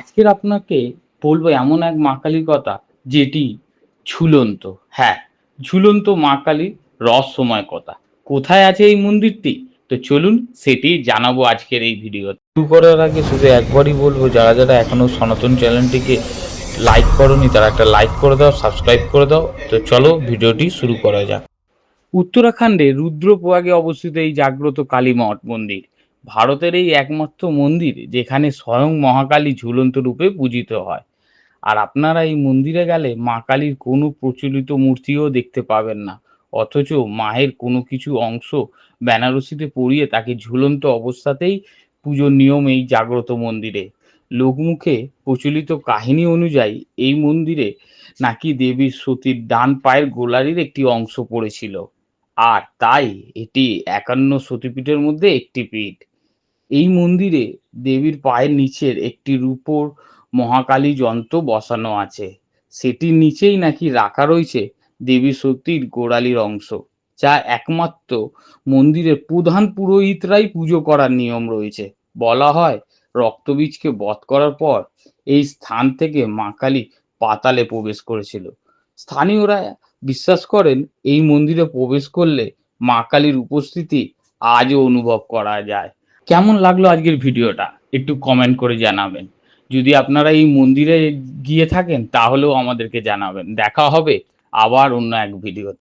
আজকের আপনাকে বলব এমন এক মা কালীর কথা যেটি ঝুলন্ত হ্যাঁ ঝুলন্ত মা কালীর রহস্যময় কথা। কোথায় আছে এই মন্দিরটি? তো চলুন সেটি জানাব আজকের এই ভিডিও শুরু করার আগে শুধু একবারই বলব, যারা যারা এখনও সনাতন চ্যানেলটিকে লাইক করনি, তারা একটা লাইক করে দাও সাবস্ক্রাইব করে দাও। তো চলো ভিডিওটি শুরু করা যাক। উত্তরাখণ্ডে রুদ্রপ্রয়াগে অবস্থিত এই জাগ্রত কালী মঠ মন্দির। ভারতের এই একমাত্র মন্দির যেখানে স্বয়ং মহাকালী ঝুলন্ত রূপে পূজিত হয়। আর আপনারা এই মন্দিরে গেলে মা কালীর কোনো প্রচলিত মূর্তিও দেখতে পাবেন না। অথচ মায়ের কোনো কিছু অংশ বেনারসিতে পরিয়ে তাকে ঝুলন্ত অবস্থাতেই পুজোর নিয়ম এই জাগ্রত মন্দিরে। লোকমুখে প্রচলিত কাহিনী অনুযায়ী এই মন্দিরে নাকি দেবীর সতীর ডান পায়ের গোলারির একটি অংশ পড়েছিল। আর তাই এটি একান্ন সতীপীঠের মধ্যে একটি পীঠ। এই মন্দিরে দেবীর পায়ের নিচের একটি রূপোর মহাকালী যন্ত্র বসানো আছে। সেটির নিচেই নাকি রাখা রয়েছে দেবী সতীর গোড়ালির অংশ, যা একমাত্র মন্দিরের প্রধান পুরোহিতরাই পুজো করার নিয়ম রয়েছে। বলা হয়, রক্তবীজকে বধ করার পর এই স্থান থেকে মা কালী পাতালে প্রবেশ করেছিল। স্থানীয়রা বিশ্বাস করেন, এই মন্দিরে প্রবেশ করলে মা কালীর উপস্থিতি আজও অনুভব করা যায়। কেমন লাগল আজকের ভিডিওটা? একটু কমেন্ট করে জানাবেন। যদি আপনারা এই মন্দিরে গিয়ে থাকেন, তাহলেও আমাদেরকে জানাবেন। দেখা হবে আবার অন্য এক ভিডিও